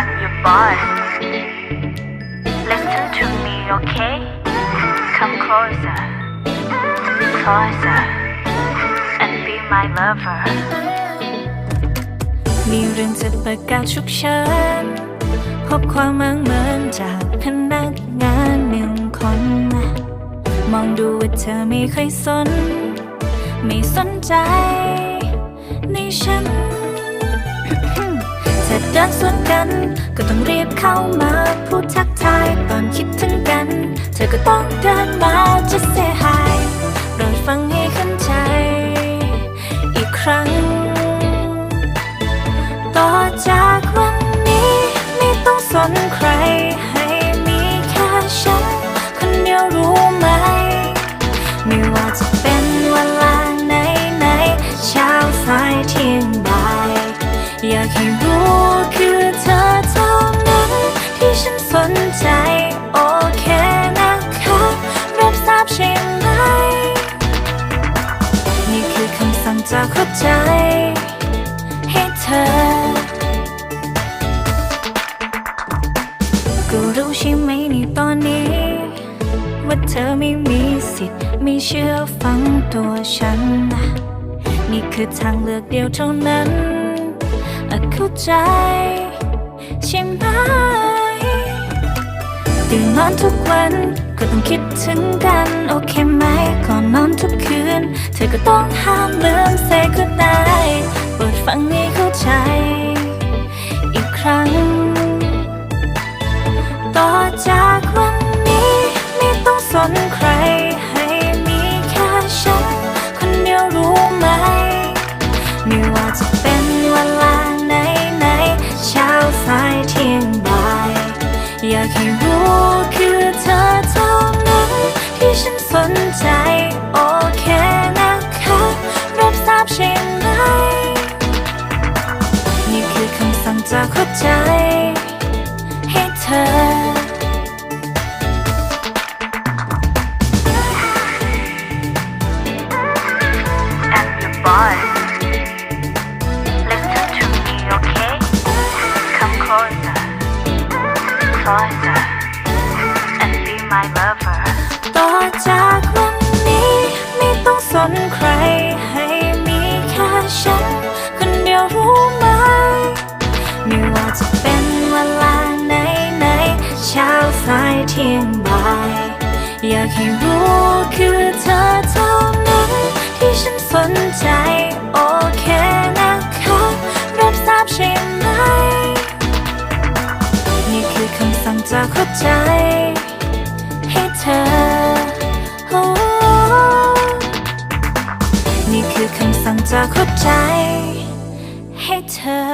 am your boss. Listen to me, okay? Come closer, closer, and be my lover. มีเรื่องจะประกาศฉุกเฉินพบความมังเหมือนจากพนักงานหนึ่งคนมองดูว่าเธอไม่เคยสน ไม่สนใจ ในฉัน จะเดินสวนกัน ก็ต้องรีบเข้ามาพูดทักทายตอนคิดถึงกัน เธอก็ต้องเดินมาจะ say hi โปรดฟังให้เข้าใจ อีกครั้ง ต่อจากวันนี้ไม่ต้องสนใคร ให้มีแค่ฉัน คนเดียวรู้ไหม ไม่ว่าจะเป็นเวลาไหนไหนเช้าสายเที่ยงบ่าย อยากให้ ใช่ไหมในตอนนี้ ว่าเธอไม่มีสิทธิ์ไม่เชื่อฟังตัวฉัน นี่คือทางเลือกเดียวเท่านั้นอะเข้าใจใช่ไหมตื่นนอนทุกวันก็ต้องคิดถึงกัน โอเคไหมก่อนนอนทุกคืน เธอก็ต้องห้ามลืม say good night โปรดฟังให้เข้าใจ ไม่ว่าจะเป็นเวลาไหนไหนเช้าสายเที่ยงบ่าย อยากให้รู้คือเธอเท่านั้นที่ฉันสนใจ โอเคนะคะรับทราบใช่ไหม นี่คือคำสั่งจากหัวใจ ให้เธอ my lover. ต่อจากวันนี้ไม่ต้องสนใคร ให้มีแค่ฉัน คนเดียวรู้ไหม ไม่ว่าจะเป็นเวลาไหนไหนเช้าสายเที่ยงบ่าย อยากให้รู้คือเธอเท่านั้น ที่ฉันสนใจโอเคนะคะรับทราบใช่ไหม นี่คือคำสั่งจากหัวใจ นี่คือคำสั่งจากหัวใจ ให้เธอ